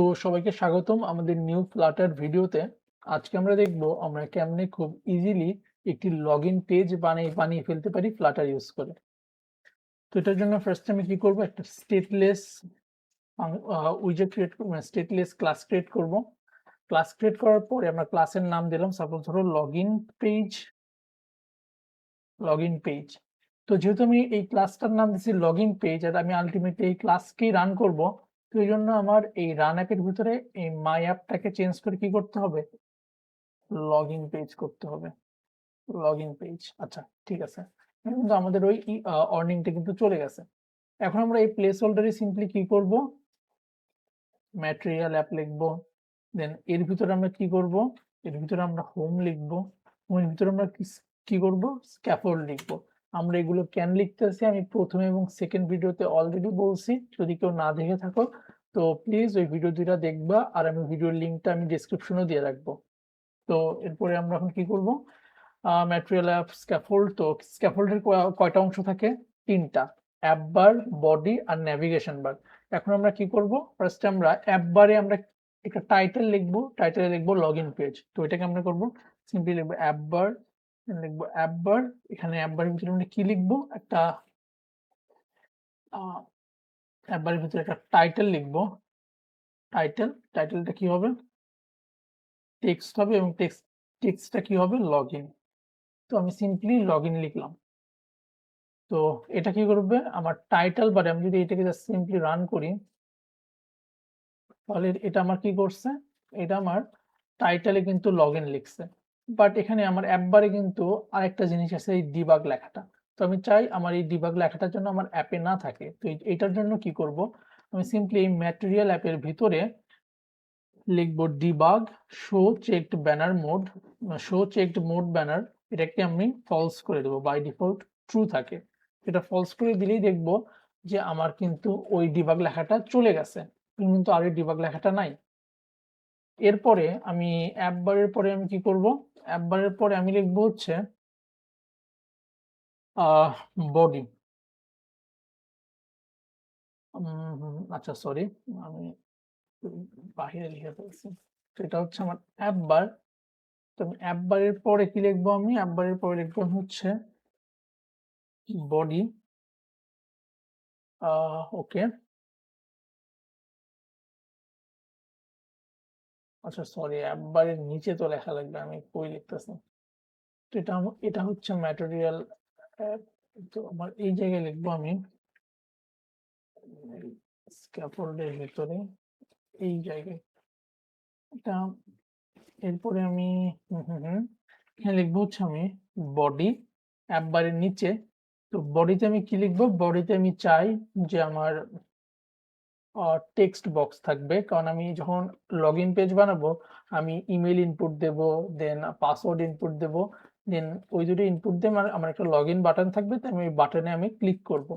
তো সবাইকে স্বাগতম আমাদের নিউ ফ্লাটার ভিডিওতে। আজকে আমরা দেখব আমরা কেমনে খুব ইজিলি একটি লগ ইন পেজ বানিয়ে বানিয়ে ফেলতে পারি ফ্লাটার ইউজ করে। তো এটার জন্য ফার্স্ট আমি কি করব একটা স্টেটলেস উইজেট ক্রিয়েট করব স্টেটলেস ক্লাস ক্রিয়েট করব। ক্লাস ক্রিয়েট করার পরে আমরা ক্লাসের নাম দিলাম সাপোজ ধরো লগইন পেজ লগইন পেজ। তো যেহেতু আমি এই ক্লাসটার নাম দিচ্ছি লগইন পেজ আর আমি আলটিমেটলি এই ক্লাসকেই রান করব তো এই জন্য আমার এই রান অ্যাপের ভিতরে এই মাই অ্যাপটাকে চেঞ্জ করে কি করতে হবে? লগ ইন পেজ করতে হবে। লগ ইন পেজ আচ্ছা ঠিক আছে। কিন্তু আমাদের ওই অর্নিংটা কিন্তু চলে গেছে। এখন আমরা এই প্লেস হোল্ডারে সিম্পলি কি করব? ম্যাটেরিয়াল অ্যাপ লিখব। দেন এর ভিতরে আমরা কি করব? এর ভিতরে আমরা হোম লিখব। হোমের ভিতরে আমরা কি করব? স্ক্যাফোল্ড লিখব। আমরা এগুলো কেন লিখতেছি আমি প্রথমে এবং সেকেন্ড ভিডিওতে অলরেডি বলছি, যদি কেউ না দেখে থাকো, তো প্লিজ ওই ভিডিও দুইটা দেখবা, আর আমি ভিডিওর লিঙ্কটা আমি ডিসক্রিপশনেও দিয়ে রাখব। তো এরপরে আমরা এখন কি করব? ম্যাটেরিয়াল অ্যাপ স্ক্যাফোল্ড তো স্ক্যাফোল্ডের কয়টা অংশ থাকে? তিনটা। অ্যাপ বার বডি আর ন্যাভিগেশন বার এখন আমরা কি করব? ফার্স্টে আমরা অ্যাপ বারে আমরা একটা টাইটেল লিখব টাইটেলে লিখব লগ ইন পেজ তো এটাকে আমরা করব? সিম্পলি লিখব অ্যাপ বার লিখব অ্যাপ বার এখানে অ্যাপ বারের ভিতরে আমরা কি লিখব? একটা অ্যাপ বারের ভিতরে একটা টাইটেল লিখব। টাইটেল টাইটেলটা কি হবে? টেক্সট হবে এবং টেক্সট টেক্সটটা কি হবে? লগ ইন তো আমি সিম্পলি লগ ইন লিখলাম। তো এটা কি করবে? আমার টাইটেল বারে আমি যদি এটাকে জাস্ট সিম্পলি রান করি, তাহলে এটা আমার কি করছে? এটা আমার টাইটেলে কিন্তু লগ ইন লিখছে। বাট এখানে আমার অ্যাপবারে কিন্তু আরেকটা জিনিস আছে, এই ডিবাগ লেখাটা। তো আমি চাই আমার এই ডিবাগ লেখাটার জন্য আমার অ্যাপে না থাকে। তো এটার জন্য কি করব? আমি সিম্পলি এই ম্যাটেরিয়াল অ্যাপের ভিতরে লিখব debug show checked banner mode show checked mode banner এটাকে আমি ফলস করে দেবো বাই ডিফল্ট ট্রু থাকে। এটা ফলস করে দিলেই দেখব যে আমার কিন্তু ওই ডিবাগ লেখাটা চলে গেছে। কিন্তু আর এই ডিবাগ লেখাটা নাই। এরপরে আমি অ্যাপ বারের পরে আমি কি করব? অ্যাপ বারের পরে আমি লিখব হচ্ছে বডি আচ্ছা সরি আমি বাহিরে লিখে ফেলছি। এটা হচ্ছে আমার অ্যাপ বার তো আমি পরে কি লিখব আমি? অ্যাপ বারের পরে লিখব হচ্ছে বডি ওকে আচ্ছা সরি একবারের নিচে তো লেখা লাগবে, আমি কই লিখতেছি। তো এটা এটা হচ্ছে ম্যাটেরিয়াল তো আমার এই জায়গায় লিখব আমি। স্ক্যাফোল্ডের ভিতরে, এই জায়গায়। এটা এরপরে আমি এখানে লিখব হচ্ছে আমি বডি একবারের নিচে। তো বডিতে আমি কি লিখব? বডিতে আমি চাই যে আমার টেক্সট বক্স থাকবে। কারণ আমি যখন লগ ইন পেজ বানাবো, আমি ইমেল ইনপুট দেব দেন পাসওয়ার্ড ইনপুট দেব দেন ওই দুটো ইনপুট দিয়ে আমার আমার একটা লগ ইন বাটন থাকবে তো আমি ওই বাটনে আমি ক্লিক করব।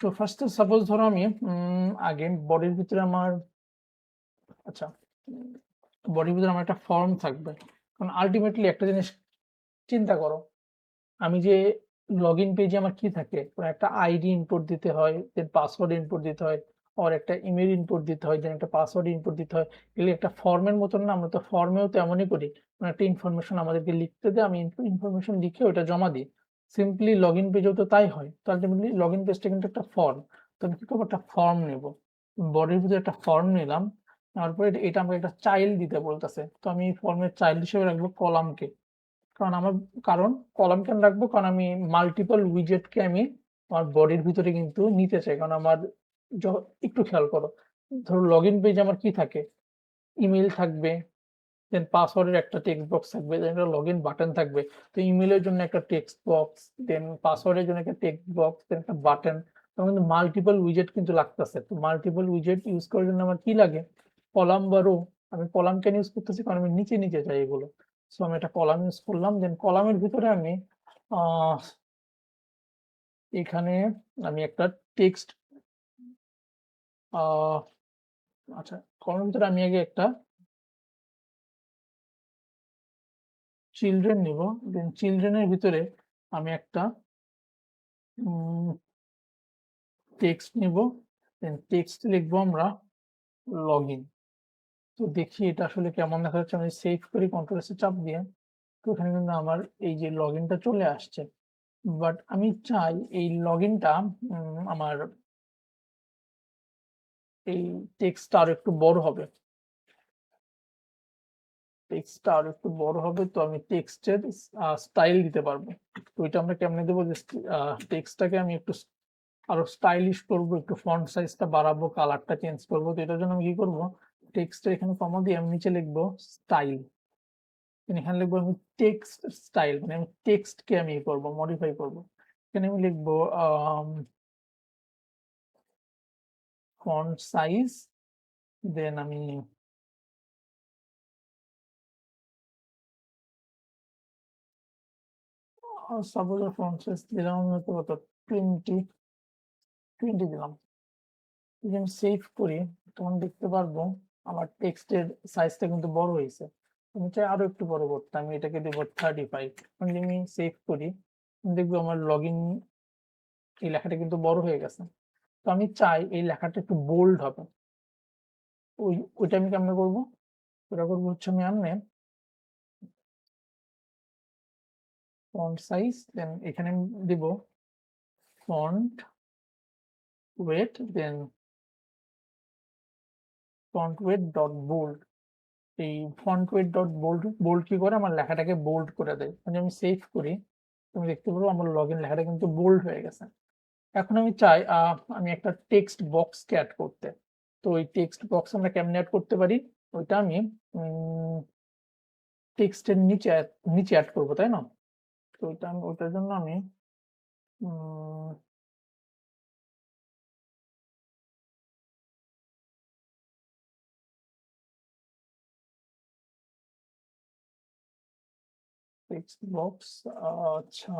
তো ফার্স্টে সাপোজ ধরো আমি আগে বডির ভিতরে আমার আচ্ছা বডির ভিতরে আমার একটা ফর্ম থাকবে। কারণ আলটিমেটলি একটা জিনিস চিন্তা করো, আমি যে লগ ইন পেজে আমার কি থাকে? একটা আইডি ইনপুট দিতে হয় দেন পাসওয়ার্ড ইনপুট দিতে হয়। আর একটা ইমেল ইনপুট দিতে হয় দেন একটা পাসওয়ার্ড ইনপুট দিতে হয়, এগুলো একটা ফর্মের মতন না, আমরা তো ফর্মেও তো এমনই করি। মানে একটা ইনফরমেশন আমাদেরকে লিখতে দেয়, আমি ইনফরমেশন লিখে ওটা জমা দিই। সিম্পলি লগ ইন পেজেও তো তাই হয়, তো আলটিমেটলি লগ ইন পেজটা কিন্তু একটা ফর্ম তো আমি কি করব? একটা ফর্ম নেব। বডির ভিতরে একটা ফর্ম নিলাম তারপরে এটা আমাকে একটা চাইল্ড দিতে বলতেছে, তো আমি ফর্মের চাইল্ড হিসেবে রাখব কলামকে। কারণ আমার কারণ কলাম কেন রাখব, কারণ আমি মাল্টিপল উইজেটকে আমি আমার বডির ভিতরে কিন্তু নিতে চাই, কারণ আমার একটু খেয়াল করো। ধরো লগ ইন পেজ আমার কি থাকে? ইমেল থাকবে দেন পাসওয়ার্ডের একটা টেক্সট বক্স থাকবে দেন একটা লগ ইন বাটন থাকবে। তো ইমেলের জন্য একটা টেক্সট বক্স দেন পাসওয়ার্ডের জন্য একটা টেক্সট বক্স দেন একটা বাটন তখন কিন্তু মাল্টিপল উইজেট কিন্তু লাগতেছে। তো মাল্টিপল উইজেট ইউজ করার জন্য আমার কি লাগে? কলাম বা রো আমি কলাম কেন ইউজ করতেছি? কারণ আমি নিচে নিচে চাই এগুলো। সো আমি একটা কলাম ইউজ করলাম দেন কলামের ভিতরে আমি এখানে আমি একটা টেক্সট আচ্ছা কলামের ভিতরে আমি আগে একটা চিলড্রেন নিব। দেন চিলড্রেনের ভিতরে আমি একটা টেক্সট নিব। দেন টেক্সট লিখব আমরা লগ ইন তো দেখি এটা আসলে কেমন দেখা যাচ্ছে। আমি সেভ করি কন্ট্রোল এসে চাপ দিয়ে। তো এখানে কিন্তু আমার এই যে লগ ইনটা চলে আসছে। বাট আমি চাই এই লগ ইনটা আমার এই টেক্সটটা আরও একটু বড় হবে। টেক্সটটা আরও একটু বড় হবে তো আমি টেক্সটের স্টাইল দিতে পারব। তো এটা আমরা কেমনে দেবো? যে টেক্সটটাকে আমি একটু আরও স্টাইলিশ করব, একটু ফন্ট সাইজটা বাড়াবো কালারটা চেঞ্জ করব। তো এটার জন্য আমি কি করব? টেক্সটের এখানে কমা দিয়ে আমি নিচে লিখব স্টাইল এখানে লিখব আমি টেক্সট স্টাইল মানে আমি টেক্সটকে আমি ই করব মডিফাই করব। এখানে আমি লিখব ফন্ট সাইজ দেন আমি সাপোজ ফন্ট সাইজ দিলাম কত টোয়েন্টি টোয়েন্টি দিলাম। যদি আমি সেভ করি, তখন দেখতে পারব আমার টেক্সটের সাইজটা কিন্তু বড় হয়েছে। আমি চাই আরও একটু বড় করতে, আমি এটাকে দেবো থার্টি ফাইভ আমি সেভ করি, দেখব আমার লগ ইন এই লেখাটা কিন্তু বড় হয়ে গেছে। তো আমি চাই এই লেখাটা একটু বোল্ড হবে। ওই, ওইটা আমি কেমন করব? ওটা করব হচ্ছে আমি আমনে ফন্ট সাইজ দেন এখানে দিব font weight then font weight dot bold এই font weight dot bold bold কি করে? আমার লেখাটাকে বোল্ড করে দেয়। মানে আমি সেভ করি। তুমি দেখতে পারো আমার লগ ইন লেখাটা কিন্তু বোল্ড হয়ে গেছে। এখন আমি চাই আমি একটা টেক্সট বক্সকে অ্যাড করতে। তো ওই টেক্সট বক্স আমরা কেমনে অ্যাড করতে পারি? ওইটা আমি টেক্সটের নিচে নিচে অ্যাড করব, তাই না? তো ওইটা আমি, ওইটার জন্য আমি টেক্সট বক্স আচ্ছা।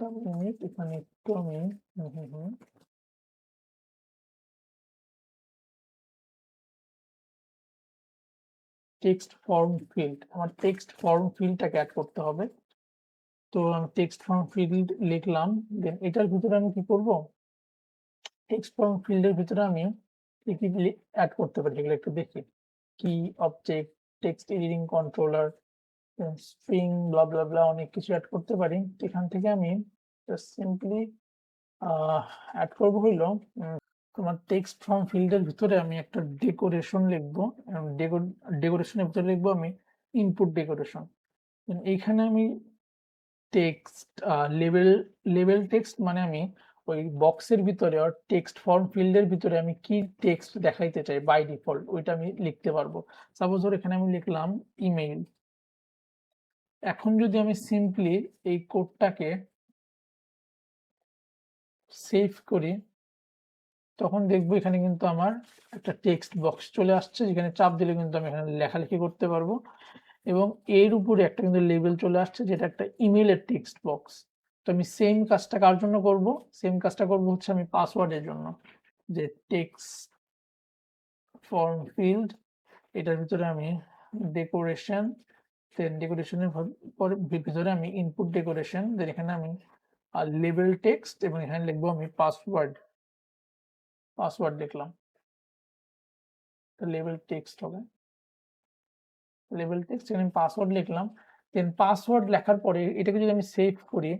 একটা মিনিট এখানে একটু আমি হুম হুম টেক্সট ফর্ম ফিল্ড আমার টেক্সট ফর্ম ফিল্ডটাকে অ্যাড করতে হবে। তো আমি টেক্সট ফর্ম ফিল্ড লিখলাম। দেন এটার ভিতরে আমি কি করব? টেক্সট ফর্ম ফিল্ডের ভিতরে আমি কি কি অ্যাড করতে পারি? এগুলো একটু দেখি। কি object text editing controller string blah blah blah অনেক কিছু অ্যাড করতে পারি। এখান থেকে আমি সিম্পলি অ্যাড করব হইল তোমার টেক্সট ফর্ম ফিল্ডের ভিতরে আমি একটা ডেকোরেশন লিখব। ডেকোরেশনের ভিতরে লিখব আমি ইনপুট ডেকোরেশন এইখানে আমি টেক্সট লেভেল লেভেল টেক্সট মানে আমি ওই বক্সের ভিতরে আর টেক্সট ফর্ম ফিল্ডের ভিতরে আমি কি টেক্সট দেখাইতে চাই বাই ডিফল্ট ওইটা আমি লিখতে পারব। সাপোজ ধর এখানে আমি লিখলাম ইমেইল এখন যদি আমি সিম্পলি এই কোডটাকে সেভ করি, তখন দেখব এখানে কিন্তু আমার একটা টেক্সট বক্স চলে আসছে, যেখানে চাপ দিলে কিন্তু আমি এখানে লেখালেখি করতে পারব। এবং এর উপরে একটা কিন্তু লেবেল চলে আসছে, যেটা একটা ইমেলের টেক্সট বক্স তো আমি সেম কাজটা কার জন্য করব? সেম কাজটা করব হচ্ছে আমি পাসওয়ার্ডের জন্য। যে টেক্সট ফর্ম ফিল্ড এটার ভিতরে আমি ডেকোরেশন দেন ডেকোরেশনের ভিতরে আমি ইনপুট ডেকোরেশন দেন এখানে আমি লেবেল টেক্সট এবং এখানে লিখব আমি পাসওয়ার্ড পাসওয়ার্ড লিখলাম লেবেল টেক্সট হবে। লেবেল টেক্সট এখানে পাসওয়ার্ড লিখলাম। দেন পাসওয়ার্ড লেখার পরে এটাকে যদি আমি সেভ করি,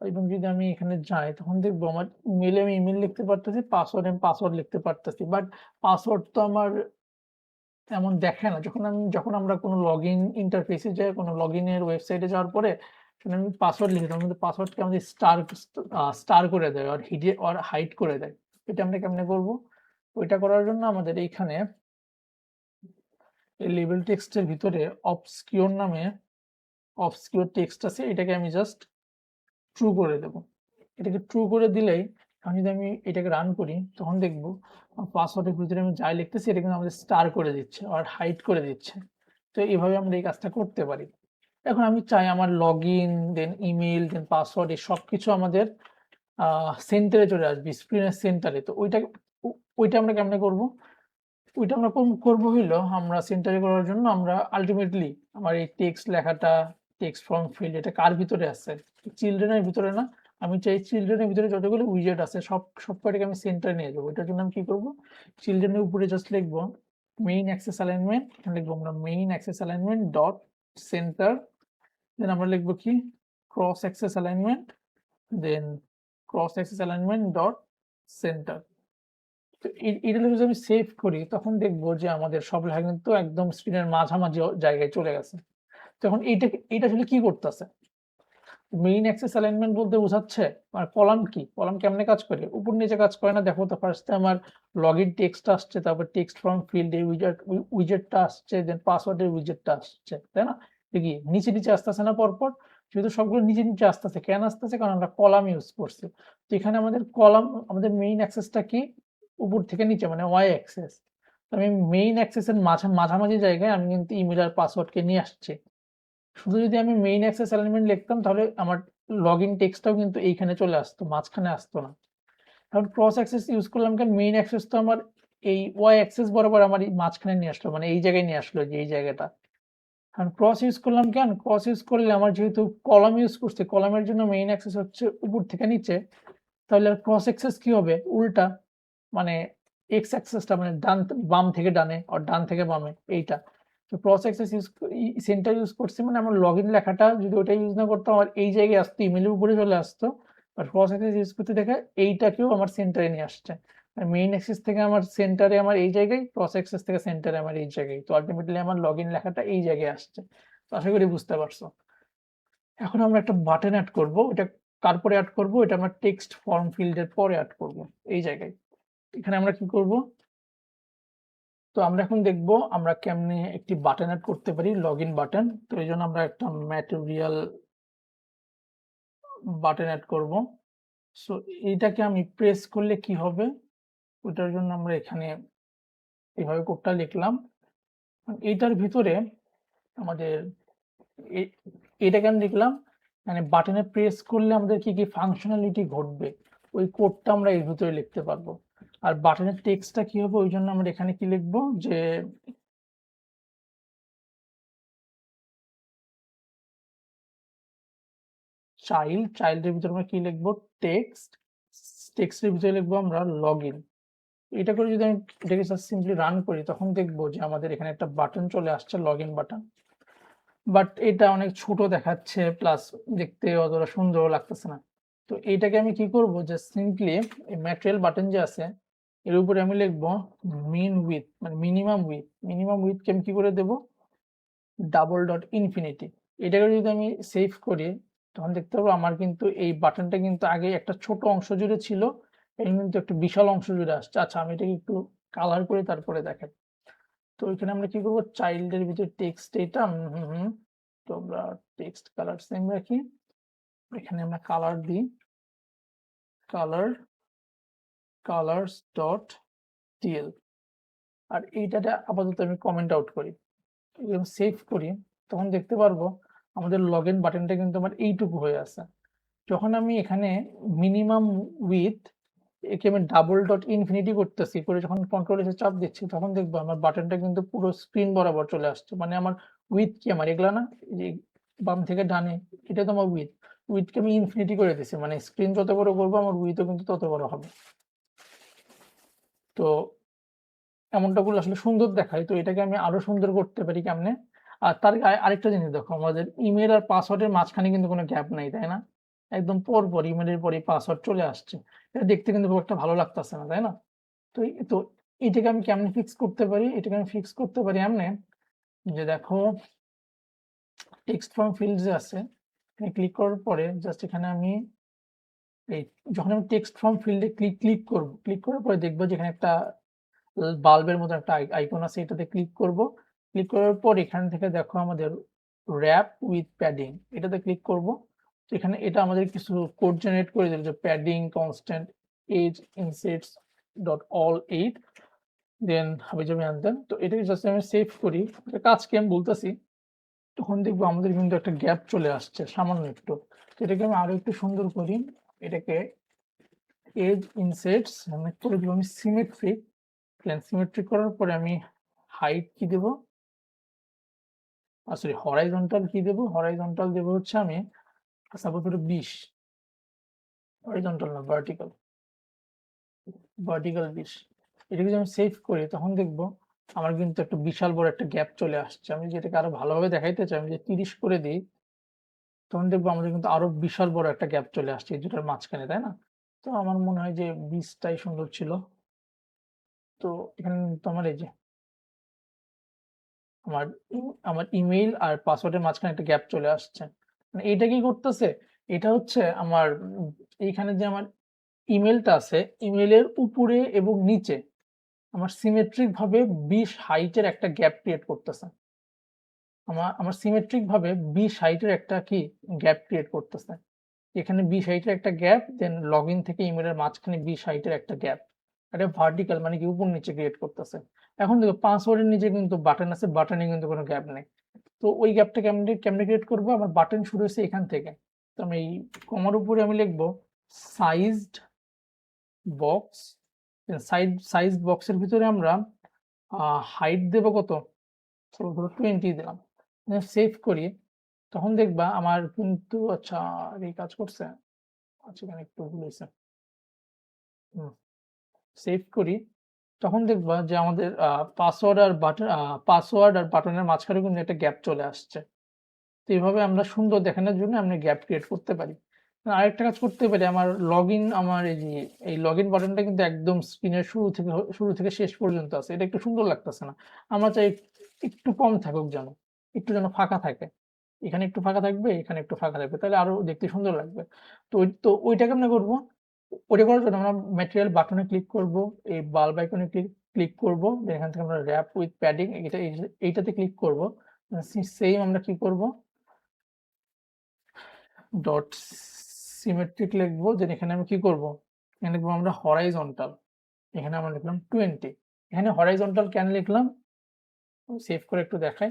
এবং যদি আমি এখানে যাই, তখন দেখব আমার মেলে আমি ইমেল লিখতে পারতেছি পাসওয়ার্ড আমি পাসওয়ার্ড লিখতে পারতেছি। বাট পাসওয়ার্ড তো আমার এমন দেখে না। যখন আমি, যখন আমরা কোনো লগ ইন ইন্টারফেসে যাই, কোনো লগ ইনের ওয়েবসাইটে যাওয়ার পরে সেখানে আমি পাসওয়ার্ড লিখি তখন কিন্তু পাসওয়ার্ডকে আমাদের স্টার স্টার করে দেয় আর হিডে আর হাইড করে দেয়। এটা আমরা কেমনে করব? ওইটা করার জন্য আমাদের এইখানে এই লেবেল টেক্সটের ভিতরে অবস্কিওর নামে অবস্কিওর টেক্সট আছে। এটাকে আমি জাস্ট ট্রু করে দেব। এটাকে ট্রু করে দিলেই আমি যদি আমি এটাকে রান করি, তখন দেখব পাসওয়ার্ডের ভিতরে আমি যাই লিখতেছি, এটা কিন্তু আমাদের স্টার করে দিচ্ছে আর হাইড করে দিচ্ছে। তো এইভাবে আমরা এই কাজটা করতে পারি। এখন আমি চাই আমার log in then email then password এই সব কিছু আমাদের সেন্টারে চলে আসবে স্ক্রিনের সেন্টারে তো ওইটা ওইটা আমরা কেমনে করব? ওইটা আমরা করব হইল আমরা সেন্টারে করার জন্য আমরা আলটিমেটলি আমার এই টেক্সট লেখাটা টেক্সট ফর্ম ফিল্ড এটা কার ভিতরে আছে? চিলড্রেনের ভিতরে না? আমি চাই চিলড্রেনের ভিতরে যতগুলো উইজেট আছে, সব সব কয়টাকে আমি সেন্টারে নিয়ে যাব। এটার জন্য আমি কি করব? চিলড্রেনের উপরে জাস্ট লিখব মেইন অ্যাক্সেস অ্যালাইনমেন্ট এখানে লিখব আমরা main axis alignment dot center then আমরা লিখব কি? Cross axis alignment then cross axis alignment dot center তো এটা যদি আমি সেভ করি, তখন দেখব যে আমাদের সব লেখা কিন্তু একদম স্ক্রিনের মাঝামাঝি জায়গায় চলে গেছে। তখন এইটা এইটা আসলে কি করতেছে? মেইন অ্যাক্সেস অ্যালাইনমেন্ট বলতে বোঝাচ্ছে আর কলাম কি? কলাম কেমনে কাজ করে? উপর নিচে কাজ করে না? দেখো তো ফার্স্টে আমার লগইন টেক্সট আসছে, তারপর টেক্সট ফ্রম ফিল্ড এই উইজেট উইজেটটা আসছে দেন পাসওয়ার্ডের উইজেটটা আসছে, তাই না? দেখি, নিচে নিচে আসতেছে না পরপর, যেহেতু সবগুলো নিচে নিচে আসতেছে, কেন আসতেছে? কারণ আমরা কলাম ইউজ করছি। তো এখানে আমাদের কলাম আমাদের মেইন অ্যাক্সেসটা কি? উপর থেকে নিচে মানে ওয়াই অ্যাক্সেস আমি মেইন অ্যাক্সেসের মাঝে, মাঝামাঝি জায়গায় আমি কিন্তু ইমেল আর পাসওয়ার্ডকে নিয়ে আসছি। শুধু যদি আমি মেইন অ্যাক্সেস এলিমেন্ট লিখতাম, তাহলে আমার লগ ইন টেক্সটাও কিন্তু এইখানে চলে আসতো, মাঝখানে আসতো না। এখন ক্রস অ্যাক্সেস ইউজ করলাম কেন? মেইন অ্যাক্সেস তো আমার এই ওয়াই অ্যাক্সেস বরাবর আমার মাঝখানে নিয়ে আসলো মানে এই জায়গায় নিয়ে আসলো যে এই জায়গাটা। কারণ ক্রস ইউজ করলাম কেন? ক্রস ইউজ করলে আমার যেহেতু কলাম ইউজ করছে, কলামের জন্য মেইন অ্যাক্সেস হচ্ছে উপর থেকে নিচে, তাহলে ক্রস অ্যাক্সেস কি হবে? উল্টা মানে এক্স অ্যাক্সেসটা মানে ডান, বাম থেকে ডানে আর ডান থেকে বামে, এইটা। তো cross axis use center use করছি মানে আমার লগ ইন লেখাটা যদি ওটা ইউজ না করতাম আমার এই জায়গায় আসতো ইমেলের উপরে চলে আসতো। আর ক্রস অ্যাক্সেস ইউজ করতে দেখা এইটাকেও আমার সেন্টারে নিয়ে আসছে। আর মেইন অ্যাক্সেস থেকে আমার সেন্টারে আমার এই জায়গায় ক্রস অ্যাক্সেস থেকে সেন্টারে আমার এই জায়গায়। তো আলটিমেটলি আমার লগ ইন লেখাটা এই জায়গায় আসছে। তো আশা করি বুঝতে পারছ। এখন আমরা একটা বাটন অ্যাড করব। এটা কার পরে অ্যাড করব? এটা আমরা টেক্সট ফর্ম ফিল্ডের পরে অ্যাড করব। এই জায়গায়। এখানে আমরা কি করব? তো আমরা এখন দেখব আমরা কেমনে একটি বাটন অ্যাড করতে পারি লগ ইন বাটন তো এই জন্য আমরা একটা ম্যাটেরিয়াল বাটন অ্যাড করব। সো এইটাকে আমি প্রেস করলে কি হবে? ওটার জন্য আমরা এখানে এইভাবে কোডটা লিখলাম। এইটার ভিতরে আমাদের এটা কেন লিখলাম মানে বাটনে প্রেস করলে আমাদের কি কি ফাংশনালিটি ঘটবে, ওই কোডটা আমরা এর ভিতরে লিখতে পারব। আর বাটনের টেক্সটটা কি হবে? ওই জন্য আমরা এখানে কি লিখব? যে চাইল্ড চাইল্ডের ভিতরে আমরা কি লিখব? টেক্সট টেক্সটের ভিতরে লিখব আমরা লগ এটা করে যদি আমি এটাকে সিম্পলি রান করি, তখন দেখব যে আমাদের এখানে একটা বাটন চলে আসছে লগ ইন বাটন বাট এটা অনেক ছোট দেখাচ্ছে প্লাস দেখতে অতটা সুন্দর লাগতেছে না। তো এইটাকে আমি কি করব? যে সিম্পলি ম্যাটেরিয়াল বাটন যে আছে এর উপরে আমি লিখব মিন উইথ মানে মিনিমাম উইথ মিনিমাম উইথকে আমি কি করে দেব? ডাবল ডট ইনফিনিটি এটাকে যদি আমি সেভ করি, তখন দেখতে পাবো আমার কিন্তু এই বাটনটা কিন্তু আগে একটা ছোট অংশ জুড়ে ছিল এখন কিন্তু একটা বিশাল অংশ জুড়ে আসছে। আচ্ছা আমি এটাকে একটু কালার করে তারপরে দেখেন। তো এখানে আমরা কি করব? চাইল্ডের ভিতরে টেক্সট এটা হুম হুম। তো আমরা টেক্সট কালার সেম রাখি। এখানে আমরা কালার দিই। কালার কালার্স ডট টিএল আর এইটাতে আপাতত আমি কমেন্ট আউট করি। সেভ করি, তখন দেখতে পারব আমাদের লগ ইন বাটনটা কিন্তু আমার এইটুকু হয়ে আছে। যখন আমি এখানে মিনিমাম উইথ একে আমি ডাবল ডট ইনফিনিটি করতেছি, করে যখন কন্ট্রোল এসে চাপ দিচ্ছি, তখন দেখব আমার বাটনটা কিন্তু পুরো স্ক্রিন বরাবর চলে আসছে। মানে আমার উইথ কি আমার? এগুলা না? এই বাম থেকে ডানে, এটা তো আমার উইথ উইথকে আমি ইনফিনিটি করে দিছি মানে স্ক্রিন যত বড় করব, আমার উইথও কিন্তু তত বড় হবে। তো এমনটা করলে আসলে সুন্দর দেখায়। তো এটাকে আমি আরও সুন্দর করতে পারি কেমনে? আর তার আরেকটা জিনিস দেখো, আমাদের ইমেল আর পাসওয়ার্ডের মাঝখানে কিন্তু কোনো গ্যাপ নাই, তাই না? একদম পর পর ইমেলের পরে পাসওয়ার্ড চলে আসছে। এটা দেখতে কিন্তু খুব একটা ভালো লাগতেছে না, তাই না? তো তো এটাকে আমি কেমনে ফিক্স করতে পারি? এটাকে আমি ফিক্স করতে পারি এমনে যে দেখো টেক্সট ফর্ম ফিল্ড যে আছে। ক্লিক করার পরে জাস্ট এখানে আমি এই যখন আমি টেক্সট ফর্ম ফিল্ডে ক্লিক ক্লিক করব ক্লিক করার পরে দেখব যে এখানে একটা বাল্বের মতো একটা আইকন আছে, এটাতে ক্লিক করব। ক্লিক করার পর এখান থেকে দেখো আমাদের র্যাপ উইথ প্যাডিং এটাতে ক্লিক করব। এখানে এটা আমাদের কিছু কোড জেনারেট করে দেবে যে padding constant edge insets dot all eight then হাবি যাবে আনতেন। তো এটাকে জাস্ট আমি সেভ করি। এটা কাজ কি আমি বলতেছি, তখন দেখব আমাদের কিন্তু একটা গ্যাপ চলে আসছে, সামান্য একটু। এটাকে আমি আরও একটু সুন্দর করি। এটাকে এজ ইনসেটস আমি করে দিব, আমি সিমেট্রিক প্লেন সিমেট্রিক করার পরে আমি হাইট কি দেব? সরি হরাইজন্টাল কি দেব? হরাইজন্টাল দেব হচ্ছে আমি সাপোজ ধরো বিশ হরিজন্টাল না ভার্টিক্যাল ভার্টিক্যাল বিশ, এটাকে যদি আমি সেভ করি, তখন দেখব আমার কিন্তু একটা বিশাল বড় একটা গ্যাপ চলে আসছে। আমি যেটাকে আরও ভালোভাবে দেখাইতে চাই, আমি যে তিরিশ করে দিই তখন দেখব আমাদের কিন্তু আরও বিশাল বড় একটা গ্যাপ চলে আসছে এই দুটার মাঝখানে, তাই না? তো আমার মনে হয় যে বিশটাই সুন্দর ছিল। তো এখানে কিন্তু আমার এই যে আমার আমার ইমেইল আর পাসওয়ার্ডের মাঝখানে একটা গ্যাপ চলে আসছে। মানে এটা কি করতেছে? এটা হচ্ছে আমার এইখানে যে আমার ইমেলটা আছে ইমেলের উপরে এবং নিচে আমার সিমেট্রিক ভাবে বিশ হাইটের একটা গ্যাপ ক্রিয়েট করতেছে। আমার আমার সিমেট্রিক ভাবে বিশ হাইটের একটা কি গ্যাপ ক্রিয়েট করতেছে। এখানে বি হাইটের একটা গ্যাপ দেন লগ ইন থেকে ইমেলের মাঝখানে বি সাইটের একটা গ্যাপ এটা ভার্টিক্যাল মানে কি উপর নিচে ক্রিয়েট করতেছে। এখন দেখো পাসওয়ার্ডের নিচে কিন্তু বাটন আছে বাটনে কিন্তু কোনো গ্যাপ নেই। তো ওই গ্যাপটা কেমনে কেমনে ক্রিয়েট করব? আমার বাটন শুরু হয়েছে এখান থেকে। তো আমি এই কমার উপরে আমি লিখব সাইজড বক্স সাইজ সাইজ বক্সের ভিতরে আমরা হাইট দেবো কত? টোয়েন্টি দিলাম। সেভ করি, তখন দেখবা আমার কিন্তু আচ্ছা এই কাজ করছে। আচ্ছা একটু ভুল হয়েছে সেভ করি। তখন দেখবা যে আমাদের পাসওয়ার্ড আর বাটন পাসওয়ার্ড আর বাটনের মাঝখানে কিন্তু একটা গ্যাপ চলে আসছে। তো এইভাবে আমরা সুন্দর দেখানোর জন্য আমরা গ্যাপ ক্রিয়েট করতে পারি। আরেকটা কাজ করতে পারি, আমার লগ ইন আমার এই যে, এই লগ ইন বাটনটা কিন্তু একদম স্ক্রিনের শুরু থেকে শুরু থেকে শেষ পর্যন্ত আছে। এটা একটু সুন্দর লাগতেছে না। আমরা চাই একটু কম থাকুক যেন। একটু যেন ফাঁকা থাকে। এখানে একটু ফাঁকা থাকবে, এখানে একটু ফাঁকা থাকবে, তাহলে আরও দেখতে সুন্দর লাগবে। তো তো ওইটাকে আমরা করব? ওইটা করার জন্য আমরা ম্যাটেরিয়াল বাটনে ক্লিক করব, এই বাল্ব আইকনে ক্লিক ক্লিক করব এখান থেকে আমরা র্যাপ উইথ প্যাডিং এটা এইটাতে ক্লিক করব। সেম আমরা কি করব? ডট সিমেট্রিক লিখব দেন এখানে আমি কি করব? এখানে লিখব আমরা হরাইজন্টাল এখানে আমরা লিখলাম টোয়েন্টি এখানে হরাইজন্টাল কেন লিখলাম? সেভ করে একটু দেখাই।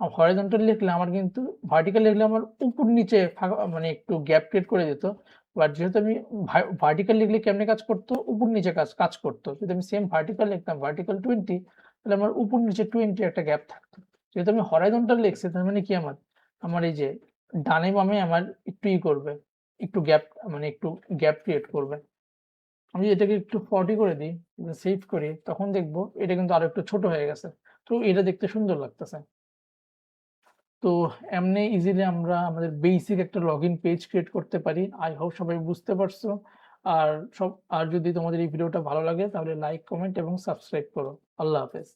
হরাইজন্টাল লিখলে আমার কিন্তু ভার্টিক্যাল লিখলে আমার উপর নিচে মানে একটু গ্যাপ ক্রিয়েট করে দিত বাট যেহেতু আমি ভার্টিক্যাল লিখলে কেমনে কাজ করতো? উপর নিচে কাজ কাজ করতো। যদি আমি সেম ভার্টিক্যাল লিখতাম ভার্টিক্যাল টোয়েন্টি তাহলে আমার উপর নিচে টোয়েন্টি একটা গ্যাপ থাকতো। যেহেতু আমি হরাইজন্টাল লিখছি, তার মানে কি আমার? আমার এই যে ডানে বামে আমার একটু ই করবে, একটু গ্যাপ মানে একটু গ্যাপ ক্রিয়েট করবে। আমি এটাকে একটু ফর্টি করে দিই সেভ করি, তখন দেখব এটা কিন্তু আরও একটু ছোট হয়ে গেছে। তো এটা দেখতে সুন্দর লাগতেছে। তো এমনি ইজিলি আমরা আমাদের বেসিক একটা লগ ইন পেজ ক্রিয়েট করতে পারি। আই হোপ সবাই বুঝতে পারছ। আর সব, আর যদি তোমাদের এই ভিডিওটা ভালো লাগে তাহলে লাইক কমেন্ট এবং সাবস্ক্রাইব করো। আল্লাহ হাফেজ।